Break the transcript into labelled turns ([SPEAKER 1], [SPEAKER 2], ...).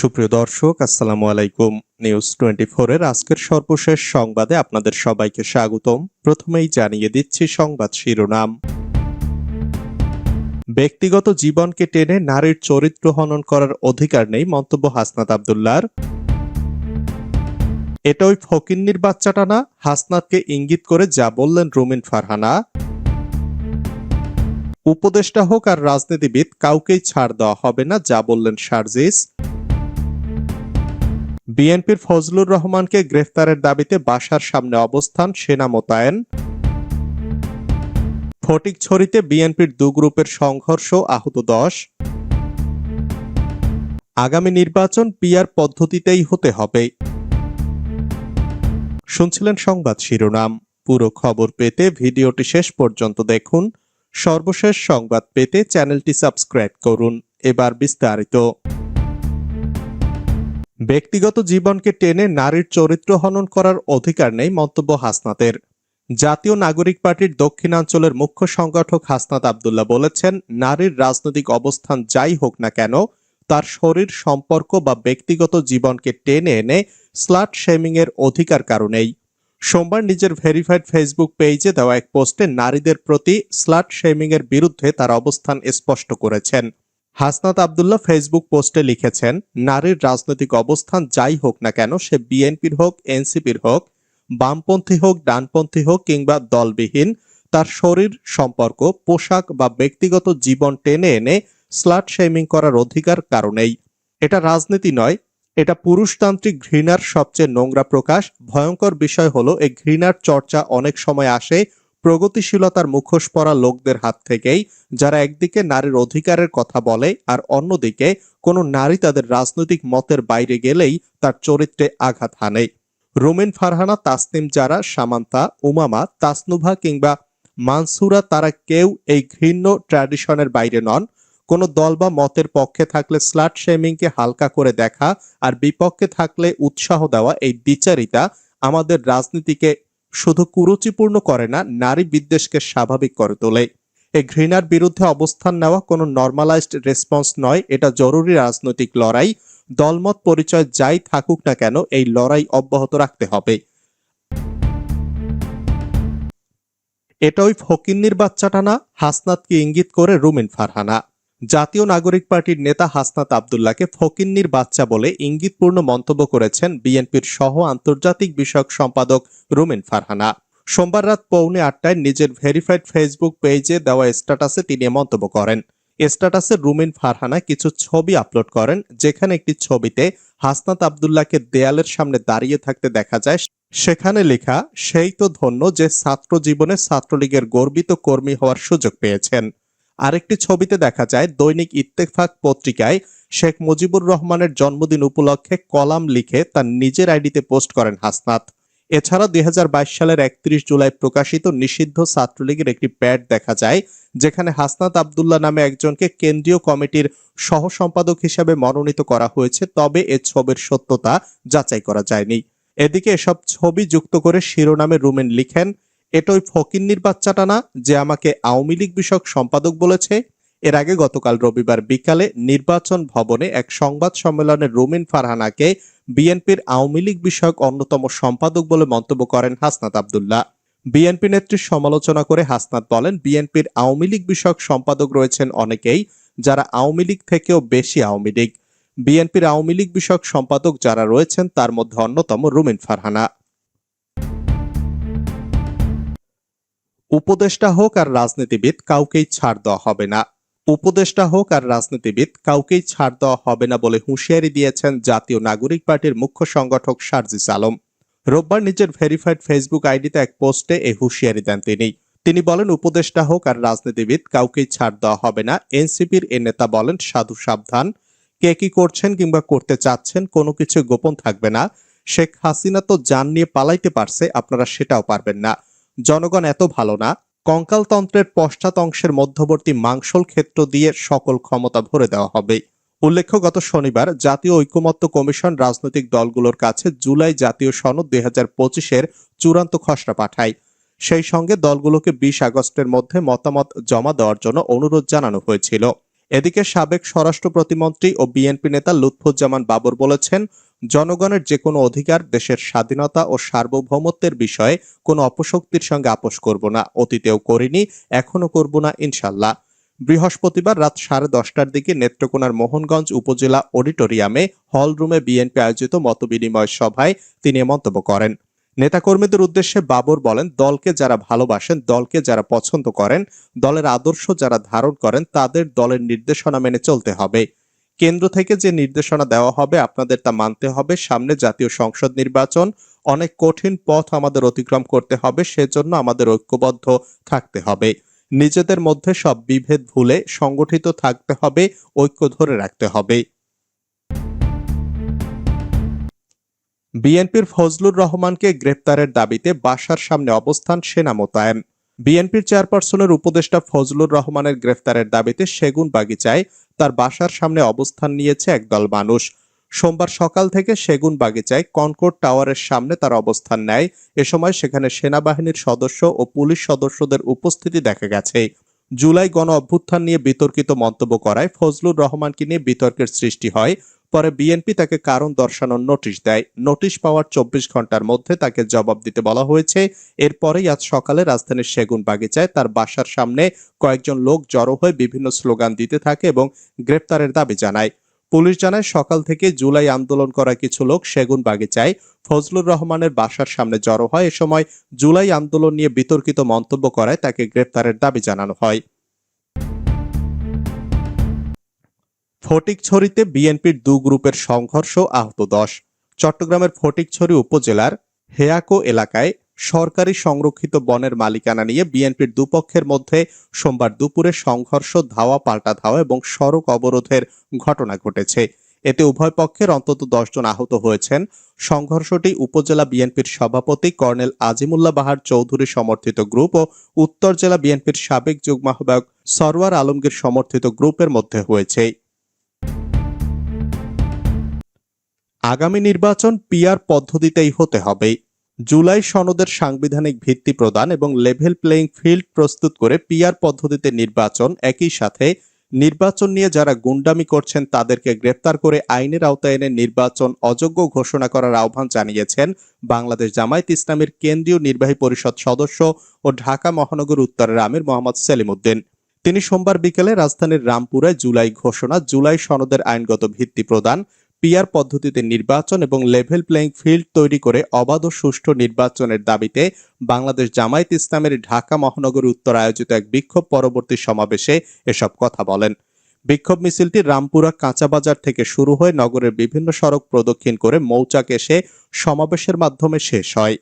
[SPEAKER 1] সুপ্রিয় দর্শক, আসসালামু আলাইকুম। নিউজ টোয়েন্টি এর আজকের সর্বশেষ সংবাদে আপনাদের সবাইকে স্বাগতম। প্রথমেই জানিয়ে দিচ্ছি সংবাদ শিরোনাম। ব্যক্তিগত জীবনকে টেনে নারীর চরিত্র হনন করার অধিকার নেই মন্তব্য হাসনাত আবদুল্লার এটা ওই ফকিন্নির বাচ্চাটা না? হাসনাতকে ইঙ্গিত করে যা বললেন রুমিন ফারহানা। উপদেষ্টা হোক আর রাজনীতিবিদ, কাউকেই ছাড় দেওয়া হবে না, যা বললেন শারজিস বিএনপির ফজলুর রহমানকে গ্রেফতারের দাবিতে বাসার সামনে অবস্থান সেনা মোতায়েন। ফটিকছড়িতে বিএনপির দু গ্রুপের সংঘর্ষ আহত দশ। আগামী নির্বাচন পিয়ার পদ্ধতিতেই হতে হবে। শুনছিলেন সংবাদ শিরোনাম। পুরো খবর পেতে ভিডিওটি শেষ পর্যন্ত দেখুন। সর্বশেষ সংবাদ পেতে চ্যানেলটি সাবস্ক্রাইব করুন। এবার বিস্তারিত। ব্যক্তিগত জীবনকে টেনে নারীর চরিত্র হনন করার অধিকার নেই মন্তব্য হাসনাতের। জাতীয় নাগরিক পার্টির দক্ষিণাঞ্চলের মুখ্য সংগঠক হাসনাত আবদুল্লাহ বলেছেন, নারীর রাজনৈতিক অবস্থান যাই হোক না কেন, তার শরীর, সম্পর্ক বা ব্যক্তিগত জীবনকে টেনে এনে স্লাট শেমিং এর অধিকার কারণেই। সোমবার নিজের ভেরিফাইড ফেসবুক পেজে দেওয়া এক পোস্টে নারীদের প্রতি স্লাট শেমিং এর বিরুদ্ধে তার অবস্থান স্পষ্ট করেছেন। হাসনাত আবদুল্লাহ ফেসবুক পোস্টে লিখেছেন, নারীর রাজনৈতিক অবস্থান যাই হোক না কেন, সে বিএনপির হোক, এনসিপির হোক, বামপন্থী হোক, ডানপন্থী হোক কিংবা দলবিহীন, তার শরীর সম্পর্ক, পোশাক বা ব্যক্তিগত জীবন টেনে এনে স্লাট শেমিং করার অধিকার কারণেই। এটা রাজনীতি নয়, এটা পুরুষতান্ত্রিক ঘৃণার সবচেয়ে নোংরা প্রকাশ। ভয়ঙ্কর বিষয় হলো, এই ঘৃণার চর্চা অনেক সময় আসে প্রগতিশীলতার মুখোশ পরা লোকদের হাত থেকেই যারা একদিকে নারীর অধিকারের কথা বলে আর অন্যদিকে কোনো নারী তাদের রাজনৈতিক মতের বাইরে গেলেই তার চরিত্রে আঘাত হানে। রোমেন ফারহানা, তাসনিম যারা সামান্তা, উমামা, তাসনুভা কিংবা মানসুরা তারা কেউ এই ঘৃণ্য ট্র্যাডিশনের বাইরে নন। কোনো দল বা মতের পক্ষে থাকলে স্লাট শেমিংকে হালকা করে দেখা আর বিপক্ষে থাকলে উৎসাহ দেওয়া এই বিচারিতা আমাদের রাজনীতিকে শুধু কুরুচিপূর্ণ করে না, নারী বিদ্বেষকে স্বাভাবিক করে তোলে। এই ঘৃণার বিরুদ্ধে অবস্থান নেওয়া কোনো নর্মালাইজড রেসপন্স নয়, এটা জরুরি রাজনৈতিক লড়াই। দলমত, পরিচয় যাই থাকুক না কেন, এই লড়াই অব্যাহত রাখতে হবে। এটা ওই ফকিন্নির বাচ্চাটা না, হাসনাতকে ইঙ্গিত করে রুমিন ফারহানা। জাতীয় নাগরিক পার্টির নেতা হাসনাত আবদুল্লাহকে ফকিন্নির বাচ্চা বলে ইঙ্গিতপূর্ণ মন্তব্য করেছেন বিএনপির সহ আন্তর্জাতিক বিষয়ক সম্পাদক রুমিন ফারহানা। সোমবার রাত পৌনে আটটায় নিজের ভেরিফাইড ফেসবুক পেজে দেওয়া স্ট্যাটাসে তিনি মন্তব্য করেন। স্ট্যাটাসে রুমিন ফারহানা কিছু ছবি আপলোড করেন, যেখানে একটি ছবিতে হাসনাত আবদুল্লাহকে দেয়ালের সামনে দাঁড়িয়ে থাকতে দেখা যায়। সেখানে লেখা, সেই তো ধন্য যে ছাত্র জীবনে ছাত্রলীগের গর্বিত কর্মী হওয়ার সুযোগ পেয়েছেন। আরেকটি ছবিতে দেখা যায় দৈনিক ইত্তেফাক পত্রিকায় শেখ মুজিবুর রহমানের জন্মদিন উপলক্ষে কলাম লিখে তার নিজের আইডিতে পোস্ট করেন হাসনাত। এছাড়া দুই হাজার বাইশ সালের একত্রিশ জুলাই প্রকাশিত নিষিদ্ধ ছাত্রলীগের একটি প্যাড দেখা যায়, যেখানে হাসনাত আবদুল্লাহ নামে একজনকে কেন্দ্রীয় কমিটির সহ সম্পাদক হিসেবে মনোনীত করা হয়েছে, তবে এ ছবির সত্যতা যাচাই করা যায়নি। এদিকে এসব ছবি যুক্ত করে শিরোনামে রুমেন লিখেন এটা ওই ফকিন্নির বাচ্চাটা না, যে আমাকে আওয়ামী লীগ বিষয়ক সম্পাদক বলেছে। এর আগে গতকাল রবিবার বিকালে নির্বাচন ভবনে এক সংবাদ সম্মেলনে রুমিন ফারহানাকে বিএনপির আওয়ামী লীগ বিষয়ক অন্যতম সম্পাদক বলে মন্তব্য করেন হাসনাত আবদুল্লাহ। বিএনপি নেত্রীর সমালোচনা করে হাসনাত বলেন, বিএনপির আওয়ামী লীগ বিষয়ক সম্পাদক রয়েছেন অনেকেই যারা আওয়ামী লীগ থেকেও বেশি আওয়ামী লীগ। বিএনপির আওয়ামী লীগ বিষয়ক সম্পাদক যারা রয়েছেন, তার মধ্যে অন্যতম রুমিন ফারহানা। উপদেষ্টা হোক আর রাজনীতিবিদ কাউকেই ছাড় দেওয়া হবে না। উপদেষ্টা হোক আর রাজনীতিবিদ কাউকেই ছাড় দেওয়া হবে না বলে হুঁশিয়ারি দিয়েছেন জাতীয় নাগরিক পার্টির মুখ্য সংগঠক সার্জিস আলম। রোববার নিজের ভেরিফাইড ফেসবুক আইডিতে এক পোস্টে এই হুঁশিয়ারি দেন তিনি। তিনি বলেন, উপদেষ্টা হোক আর রাজনীতিবিদ কাউকেই ছাড় দেওয়া হবে না। এনসিপির এ নেতা বলেন, সাধু সাবধান। কে কি করছেন কিংবা করতে চাচ্ছেন কোনো কিছু গোপন থাকবে না। শেখ হাসিনা তো যান নিয়ে পালাইতে পারছে, আপনারা সেটাও পারবেন না। জনগণ এত ভালো না, কঙ্কালতন্ত্রের পশ্চাৎ অংশের মধ্যবর্তী মাংসল ক্ষেত্র দিয়ে সকল ক্ষমতা ভরে দেওয়া হবে। উল্লেখ্য, গত শনিবার জাতীয় ঐকমত্য কমিশন রাজনৈতিক দলগুলোর কাছে জুলাই জাতীয় সনদ দুই হাজার পঁচিশের চূড়ান্ত খসড়া পাঠায়। সেই সঙ্গে দলগুলোকে বিশ আগস্টের মধ্যে মতামত জমা দেওয়ার জন্য অনুরোধ জানানো হয়েছিল। এদিকে সাবেক স্বরাষ্ট্র প্রতিমন্ত্রী ও বিএনপি নেতা লুৎফুজ্জামান বাবর বলেছেন, জনগণের যে কোনো অধিকার দেশের স্বাধীনতা ও সার্বভৌমত্বের বিষয়ে কোনো অপশক্তির সঙ্গে আপোষ করব না, অতীতেও করিনি এখনও করব না, ইনশাল্লাহ। বৃহস্পতিবার রাত সাড়ে দশটার দিকে নেত্রকোনার মোহনগঞ্জ উপজেলা অডিটোরিয়ামে হল রুমে বিএনপি আয়োজিত মতবিনিময় সভায় তিনি মন্তব্য করেন। নেতাকর্মীদের উদ্দেশ্যে বাবর বলেন, দলকে যারা ভালোবাসেন, দলকে যারা পছন্দ করেন, দলের আদর্শ যারা ধারণ করেন, তাদের দলের নির্দেশনা মেনে চলতে হবে। কেন্দ্র থেকে যে নির্দেশনা দেওয়া হবে, আপনাদের তা মানতে হবে। সামনে জাতীয় সংসদ নির্বাচন, অনেক কঠিন পথ আমাদের অতিক্রম করতে হবে, সেজন্য আমাদের ঐক্যবদ্ধ থাকতে হবে। নিজেদের মধ্যে সব বিভেদ ভুলে সংগঠিত থাকতে হবে, ঐক্য ধরে রাখতে হবে। বিএনপির ফজলুর রহমানকে গ্রেপ্তারের দাবিতে বাসার সামনে অবস্থান সেনা মোতায়েন। বিএনপির চেয়ারপারসনের উপদেষ্টা ফজলুর রহমানের গ্রেফতারের দাবিতে সেগুন বাগিচায় তার বাসার সামনে অবস্থান নিয়েছে একদল মানুষ। সোমবার সকাল থেকে সেগুন বাগিচায় কনকোর্ট টাওয়ারের সামনে তার অবস্থান নেয়। এ সময় সেখানে সেনাবাহিনীর সদস্য ও পুলিশ সদস্যদের উপস্থিতি দেখা গেছে। জুলাই গণ অভ্যুত্থান নিয়ে বিতর্কিত মন্তব্য করায় ফজলুর রহমানকে নিয়ে বিতর্কের সৃষ্টি হয়। পরে বিএনপি তাকে কারণ দর্শানোর নোটিশ দেয়। নোটিশ পাওয়ার চব্বিশ ঘণ্টার মধ্যে তাকে জবাব দিতে বলা হয়েছে। এরপরেই আজ সকালে রাজধানীর সেগুন বাগিচায় তার বাসার সামনে কয়েকজন লোক জড়ো হয়ে বিভিন্ন স্লোগান দিতে থাকে এবং গ্রেপ্তারের দাবি জানায়। পুলিশ জানায়, সকাল থেকে জুলাই আন্দোলন করা কিছু লোক সেগুন বাগিচায় ফজলুর রহমানের বাসার সামনে জড়ো হয়। এ সময় জুলাই আন্দোলন নিয়ে বিতর্কিত মন্তব্য করায় তাকে গ্রেপ্তারের দাবি জানানো হয়। ফটিকছড়িতে বিএনপির দু গ্রুপের সংঘর্ষ আহত দশ। চট্টগ্রামের ফটিকছড়ি উপজেলার হেয়াকো এলাকায় সরকারি সংরক্ষিত বনের মালিকানা নিয়ে বিএনপির দুপক্ষের মধ্যে সোমবার দুপুরে সংঘর্ষ, ধাওয়া পাল্টা ধাওয়া এবং সড়ক অবরোধের ঘটনা ঘটেছে। এতে উভয় পক্ষের অন্তত দশজন আহত হয়েছেন। সংঘর্ষটি উপজেলা বিএনপির সভাপতি কর্নেল আজিমুল্লাহ বাহার চৌধুরী সমর্থিত গ্রুপ ও উত্তর জেলা বিএনপির সাবেক যুগ্ম আহ্বায়ক সরওয়ার আলমগীর সমর্থিত গ্রুপের মধ্যে হয়েছে। আগামী নির্বাচন পিয়ার পদ্ধতিতেই হতে হবে। জুলাই সনদের সাংবিধানিক ভিত্তি প্রদান এবং লেভেল প্লেইং ফিল্ড প্রস্তুত করে পিআর পদ্ধতিতে নির্বাচন একই সাথে নির্বাচন নিয়ে যারা গুন্ডামি করছেন তাদেরকে গ্রেপ্তার করে আইনের আওতায় এনে নির্বাচন অযোগ্য ঘোষণা করার আহ্বান জানিয়েছেন বাংলাদেশ জামায়াত ইসলামের কেন্দ্রীয় নির্বাহী পরিষদ সদস্য ও ঢাকা মহানগর উত্তরের আমির মোহাম্মদ সেলিম উদ্দিন তিনি সোমবার বিকেলে রাজধানীর রামপুরায় জুলাই ঘোষণা, জুলাই সনদের আইনগত ভিত্তি প্রদান পিআর পদ্ধতিতে নির্বাচন এবং লেভেল প্লেয়িং ফিল্ড তৈরি করে অবাধ ও সুষ্ঠু নির্বাচনের দাবিতে বাংলাদেশ জামায়াত ইসলামের ঢাকা মহানগর উত্তর আয়োজিত এক বিক্ষোভ পরবর্তী সমাবেশে এসব কথা বলেন। বিক্ষোভ মিছিলটি রামপুরা কাঁচাবাজার থেকে শুরু হয়ে নগরের বিভিন্ন সড়ক প্রদক্ষিণ করে মৌচাক এসে সমাবেশের মাধ্যমে শেষ হয়।